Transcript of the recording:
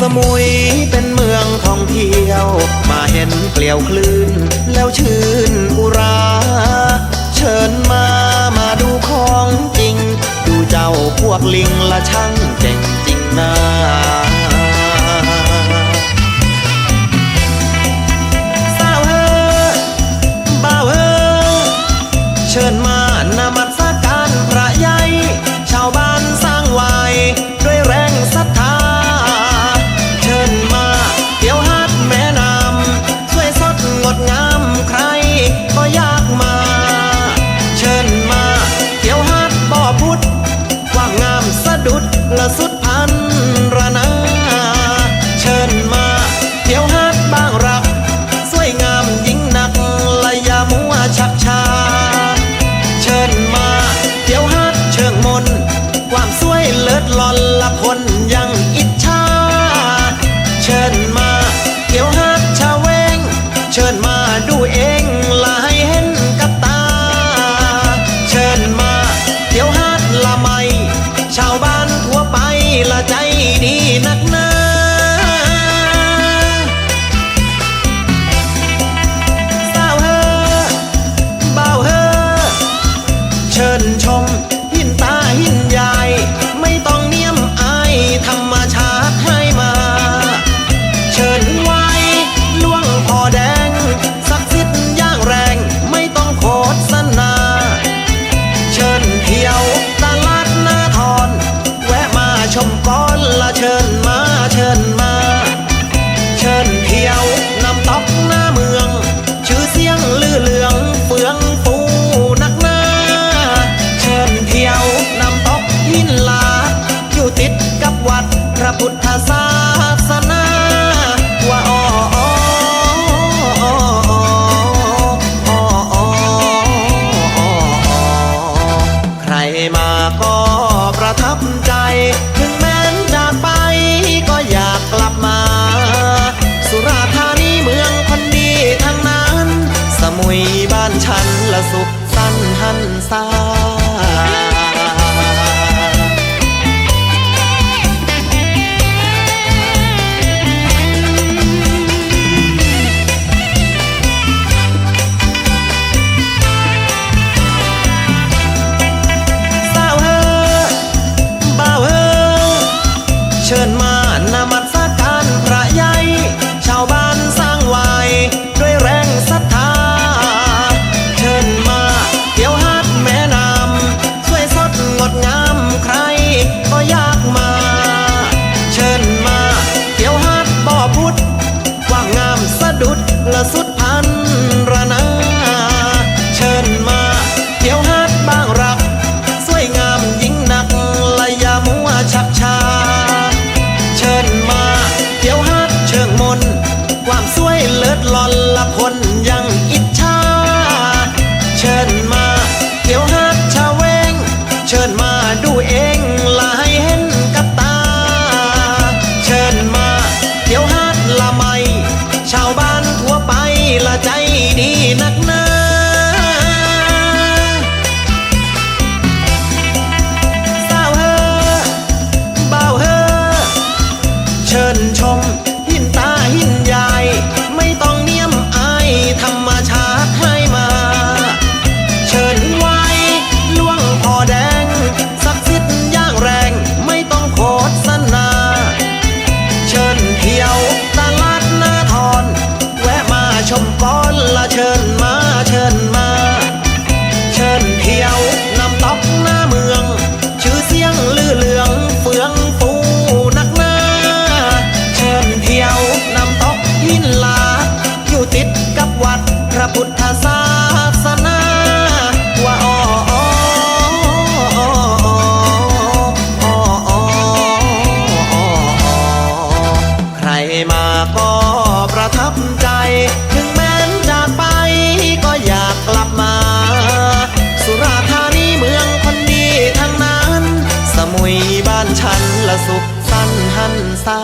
สมุยเป็นเมืองท่องเที่ยว มาเห็นเกลียวคลื่น แล้วชื่นอุรา เชิญมามาดูของจริง ดูเจ้าพวกลิงละช่าง ระพุทธศาสนาว่าอ๋อใครมาก็ประทับใจ ถึงแม้นจากไปก็อยากกลับมา สุราธานีเมืองคนดีทั้งนั้น สมุยบ้านฉันละสุขสันหันสา สุขสั้นหันซา